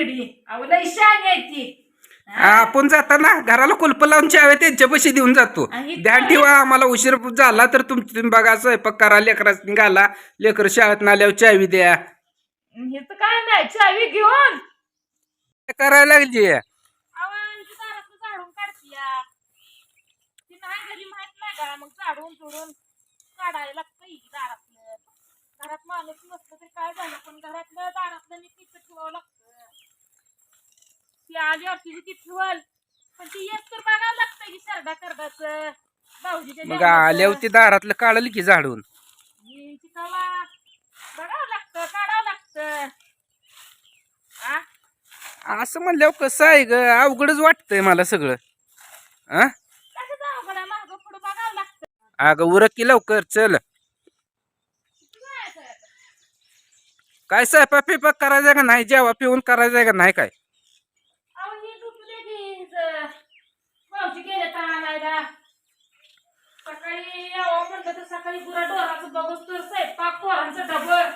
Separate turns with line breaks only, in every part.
येडी. अहो लई शहाणी आहे ती?
आपण जाताना घराला कुलप लावून चाव्या त्यांच्या पैसे देऊन जातो.
आणि
ध्यान ठेवा आम्हाला उशीर झाला तर तुम्ही बघा स्वयंपाक करा लेकरास घाला लेकर शाळेत आल्यावर चावी द्या.
हे तर काय नाही चावी घेऊन.
काय करायला लागली
आवांची दारातलं झाडून काढतीया. ती नाही घरी माहीत नाही का? मग झाडून चोडून काढायला लागतं ही दारातलं घरात माणूस नसलं तरी काय झालं? पण घरातलं दारातलं नीट नीट ठेवावं लागतं. ती आल्यावर तिची ती ठेवल. पण ती येत तर बघावं लागतं की सरडा करडाचं. भाऊजीच्या
मग
जेवणाचं.
आल्यावर ते दारातलं काढलं की झाडून?
ही चिकावा बघावं लागतं काढावं लागतं. आ?
असं म्हणल्यावर कसं आहे ग? अवघडच वाटतंय मला सगळं. आ?
कसं जावं बघा मागं पुढं बघावं लागतं.
अगं उरक की लवकर चल.
आता.
काय स्वयंपाक पिपाक करायचा का नाही? जेवा पिऊन करायचा का नाही काय
अहो, ही दुखली की हिचं. भाऊजी गेले तर आणायला. सकाळी यावं म्हटलं तर सकाळी पुरा डोराचं बघूस तर स्वयंपाक पोरांचं डबं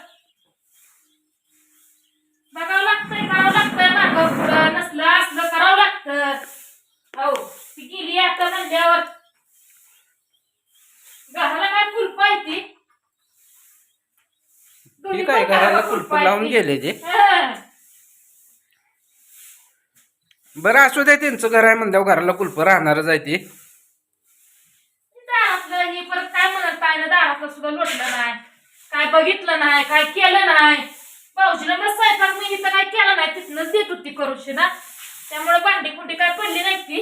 बघावं लागतंय करावं लागतंय मागं पुढं नसलं असलं करावं लागतं. हो ती गेली आता म्हणल्यावर. घराला काय कुलप आहे ती?
ठीक आहे घराला कुलप लावून गेले ते
हं.
बरं असू दे त्यांचं घर आहे म्हणल्यावर घराला कुलप राहणारच आहे ते.
दारातलं हे परत काय म्हणत ना? दारातलं सुद्धा लोटलं नाही. काय बघितलं नाही काय केलं नाही. भाऊजीला मग स्वयंपाक मी इथं काय केलं नाही तिथनंच देत होती करूशी ना. त्यामुळे भांडी कुंडी काय पडली नाही ती.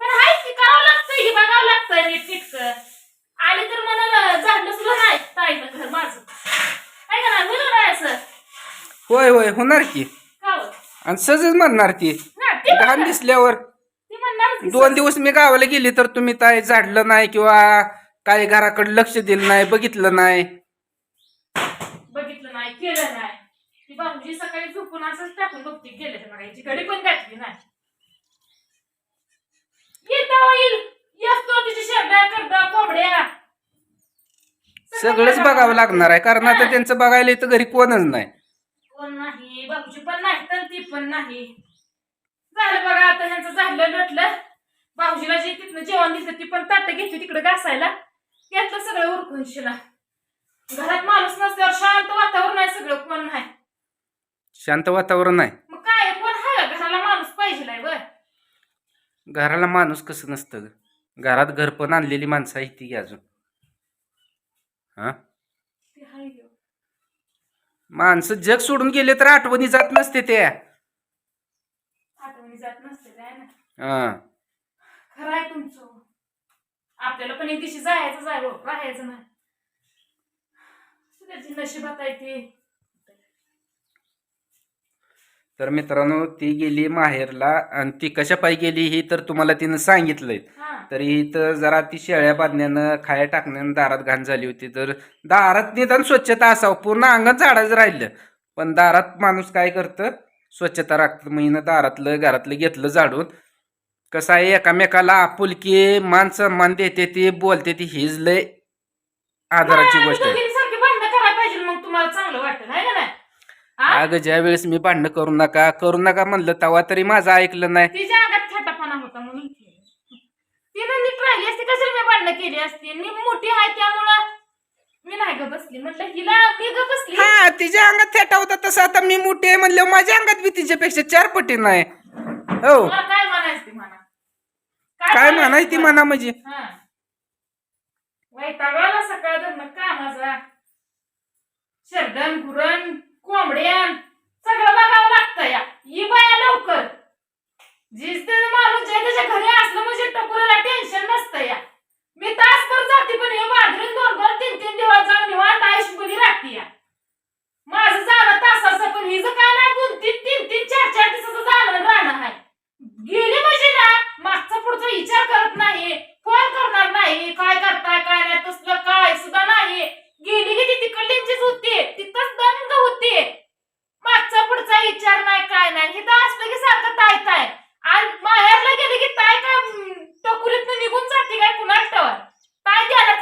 पण हाय की करावं लागतंय की बघावं लागतंय नीट नीटकं आली तर मला झाडलं सुद्धा नाही. ताईनं घर माझं. काय का नाही? बरोबर आहे असं?
होय होय होणार की.
हो?
आणि सहजच म्हणणार ती. घाण दिसल्यावर. दोन दिवस मी गावाला गेली तर तुम्ही काय झाडलं नाही किंवा काय घराकडे लक्ष दिलं नाही बघितलं नाही?
बघितलं नाही केलं नाही. ती भाऊजी सकाळी झोपून असंच टाकून बघते गेले तर घडी पण घातली नाही. येता होईल येतो तिची शेरड्या करडा कोंबड्या.
सगळंच बघावं लागणार आहे कारण आता त्यांचं बघायला इथं घरी कोणच नाही.
कोण नाही भाऊजी पण नाही तर ती पण नाही. झालं बघा आता ह्यांचं झालं लोटलं भाऊजीला जे तिथनं जेवण दिसलं ती पण ताट घेतली तिकडे घासायला. घेतलं सगळं उरकून शिला. घरात माणूस नसल्यावर शांत वातावरण आहे सगळं कोण नाही.
शांत वातावरण आहे
मग काय कोण आहे का? घराला माणूस पाहिजे बर.
घराला माणूस कसं नसतं ग? घरात घर पण आणलेली माणसं आहे ती की अजून. हा?
ते हाय.
माणसं जग सोडून गेले तर आठवणी जात नसते त्या
आठवणी जात नसते काय ना
हा.
खरं आहे तुमचं. आपल्याला पण एक दिवशी जायचं जाय हो, राहायचं नाही. नशिबात आहे ती.
तर मित्रांनो ती गेली माहेरला आणि ती कशा पायी गेली ही तर तुम्हाला तिनं सांगितलंय.
हा.
तरी इथं जरा ती शेळ्या बांधण्यानं खाया टाकण्यानं दारात घाण झाली होती. तर दारात निदान स्वच्छता असावं. पूर्ण अंगण झाडाचं राहिलं. पण दारात माणूस काय करतं? स्वच्छता राखतं. मग हिनं दारातलं घरातलं घेतलं झाडून. कसं आहे एकामेकाला आपुलकी मान सन्मान देते ती बोलते ती हीच लय आधाराची गोष्ट आहे? अगं ज्या वेळेस मी भांडणं करू नका करू नका म्हणलं तेव्हा तरी माझं ऐकलं नाही.
तिच्या अंगात थटापणा होता म्हणून. केलं. तिनं नीट राहिली असती कशाला मी भांडणं केली असती? मी मोठी आहे त्यामुळं मी नाही ग बसली. म्हटलं हिला मी ग बसली.
हा तिच्या अंगात थेटा होता तसं आता मी मोठी आहे म्हणलं माझ्या अंगात बी तिच्यापेक्षा चार पटी नाही. हो.
मला काय
काय म्हणायची ती म्हणा म्हणजे?
हा. वैतागाला सकाळ धरणं कामाचा. शर्दन गुरण कोंबड्यान सगळं बघावं लागतं या. ही बाया लवकर. जीच ते माणूस जे त्याच्या घरी असलं म्हणजे टकुराला टेन्शन नसतं या मी तासभर जाते पण हे बाजरीन दोन दोन तीन तीन दिवस जाऊन निवांत आयुष्यभरी राहते या माझं जाणं तासाचं पण हिचं काय नाही दोन तीन तीन तीन चार चार दिवसाचं जाणं राहणं आहे गेली म्हणजे ना मागचा पुढचा विचार करत नाही फोन करणार नाही काय करताय काय नाही तसलं काय सुद्धा नाही गेली की ती तिकडलींचीच होती तिथंच दंग होती मागचा पुढचा विचार नाही काय नाही हे तर असलं की सारखं ताय ताय आणि माहेरला गेली की ताय काय टकुरीत निघून जाते काय कुणाच ठेवा ताय द्यायला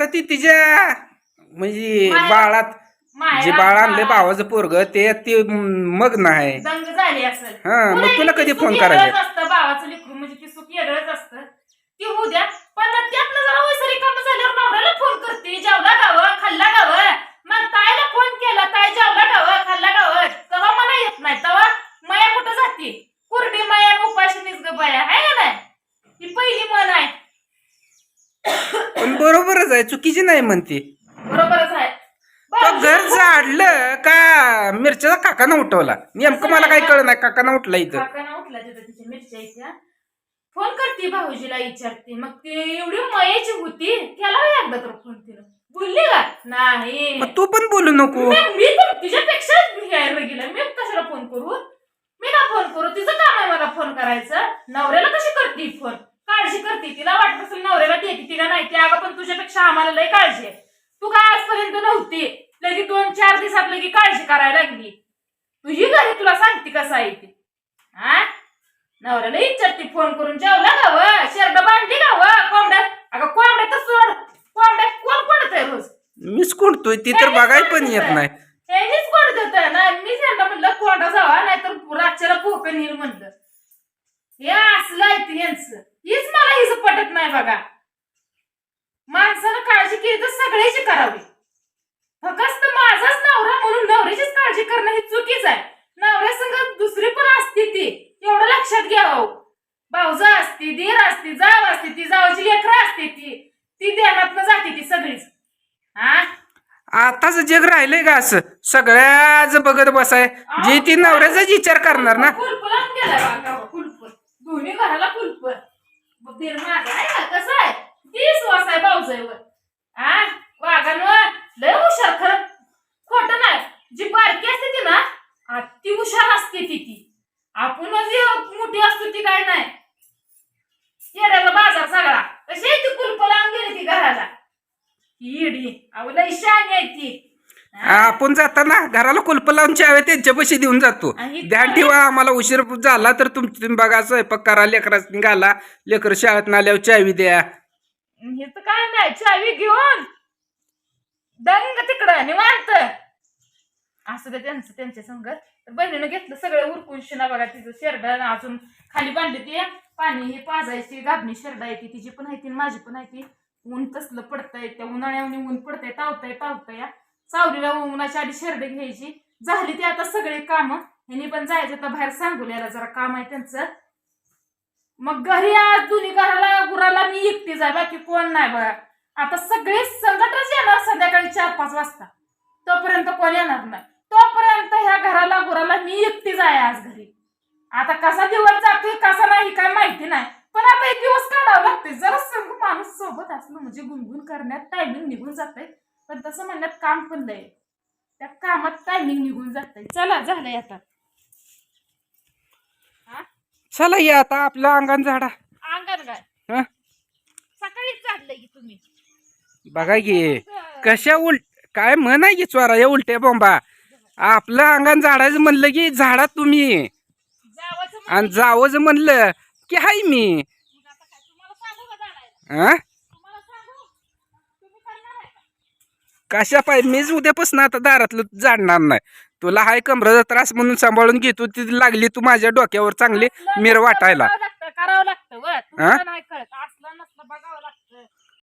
आता ती तिच्या म्हणजे बाळात जे बाळ आणले भावाचं पोरग ते ते मग नाही
दंग झाली असेल
हा, मग तुला कधी फोन करायचा?
भावाचं लेकरू म्हणजे ती सुख वेगळंच असतं ती होऊ द्या पण त्यातनं जरा वैसरी काम झाल्यावर नवऱ्याला फोन करते जेवला गावं खाल्ला गावं मग ताईला फोन केला ताई जेवला गावं खाल्ला गावं तेव्हा मला येत नाही तेव्हा माया कुठं जाते कुरडी माया आणि उपाशी निसग बाया आहे का नाही ही पहिली मन आहे
पण बरोबरच आहे चुकीची नाही म्हणते.
बरोबरच आहे.
तो घर झाडलं का मिरच्याचा काकानं उठवला? नेमकं मला काही कळ नाही काकानं उठला इथं.
काकांना उठला तिथं तिच्या मिरच्या इथ्या फोन करते भाऊजीला विचारते. मग ती एवढी मयाची होती. त्याला एकदा तर फोन बोलली का? नाही.
मग तू पण बोलू नको.
मी मी तर तिच्यापेक्षा घ्यायला गेलं. मी कशाला फोन करू? मी का फोन करू? तिचं काम आहे मला फोन करायचं. नवऱ्याला कशी करते फोन काळजी करते तिला वाटत असेल नवऱ्याला देते तिला नाही ती अगं पण तुझ्यापेक्षा आम्हाला लय काळजी आहे. तू काय आजपर्यंत नव्हती? लगे दोन चार दिवसात लगे काळजी करायला लागली. तुझी घरी तुला सांगते कसं आहे ते? हा नवऱ्याला विचारते फोन करून जेवला का व? शर्ट बांधली का व? कोंबड्यात अगं कोंबड्यात सोड. कोंबड्यात कोण कोणत आहे रोज?
मीच कोणतोय ती तर बघाय पण येत नाही.
हेनीच कोण देत ना मी त्यांना म्हणलं कोंडा जावा नाहीतर रातच्याला पोकं नेईल म्हणलं. हे असलं आहे ते यांचं. हीच मला हिच पटत नाही बघा. माणसानं काळजी केली तर सगळ्याची करावी. फक्त माझाच नवरा म्हणून नवऱ्याचीच काळजी करणं ही चुकीच आहे. नवऱ्या संग दुसरी पण असते ती. एवढं लक्षात घ्यावं भाऊजा असते दीर असते जाव असते ती जावाची लेकरं असते ती. ती देहातनं जाते ती सगळीच. हा?
आताच जग राहिलंय का असं. सगळ्याच बघत बसाय. जे ती नवऱ्याचाच विचार करणार ना.
कुलप लावून गेलाय बघा हो, कुलप दोन्ही घराला कुलप मग दीर माझा आहे का? कसं आहे तीस वास आहे भाऊजाईवर हा वाघांवर लय हुशार खरं खोट नाही जी बारकी असते ती ना आ, ती हुशार असते ती ती आपणच जी मोठी असतो ती काय नाही येड्याचा बाजार सगळा कशी आहे ती कुलप लावून गेली ती घराला इडी अहो लय आहे ती?
आपण जाताना घराला कुलप लावून चाव्या त्यांच्या पैसे देऊन जातो.
आणि
ध्यान ठेवा आम्हाला उशीर झाला तर तुमची तुम्ही बघा स्वयंपाक करा लेकरास घाला लेकर शाळेत नाल्यावर चावी द्या.
हे तर काय नाही चावी घेऊन. दंग तिकडं निवांत. असं ते त्यांचं त्यांच्या संग. तर बहिणीनं घेतलं सगळं उरकून शिना बघा तिचं शेरड अजून खाली बांधली ती. पाणी हे पाजायची गाबणी शेरडा येते तिची पण आहे ती माझी पण आहे ती. ऊन तसलं पडतंय त्या उन्हाळ्याने ऊन पडतंय तावतंय तावतंय. सावलीला उन्हाच्या आधी शर्दी घ्यायची. झाली ती आता सगळे काम. ह्यांनी पण जायचं तर बाहेर सांगूल्याला जरा काम आहे त्यांचं. मग घरी आज दोन्ही घराला गुराला मी एकटी जाय बाकी कोण नाही बघा. आता सगळे संकटच येणार संध्याकाळी चार पाच वाजता. तोपर्यंत कोण येणार नाही. तोपर्यंत ह्या घराला गुराला मी एकटी जाय आज घरी. आता कसा दिवस जातोय कसा नाही काय माहिती नाही. पण आता एक दिवस काढावं लागते जरा संग माणूस सोबत असलं म्हणजे गुणगुण करण्यात टायमिंग निघून जाते पण तसं म्हणण्यात काम पण लय. त्या कामात टायमिंग निघून जाते चला झालंय आता.
चला या आता आपल्या अंगण झाडा.
अंगण काय?
हं?
सकाळीच चाललंय की तुम्ही.
बघा की कशा उलट काय म्हण आहे की चोरा या उलट्या बोंबा. आपलं अंगण झाडायचं म्हणलं की झाडा तुम्ही.
जावाचं
आणि जावंच म्हणलं. की हाय मी? हा? कशा पाहिजे मीच उद्यापासून आता दारातलं जाणणार नाही. तुला हाय कमराचा त्रास म्हणून सांभाळून घेतो ती लागली तू माझ्या डोक्यावर चांगली मिर वाटायला
करावं लागतं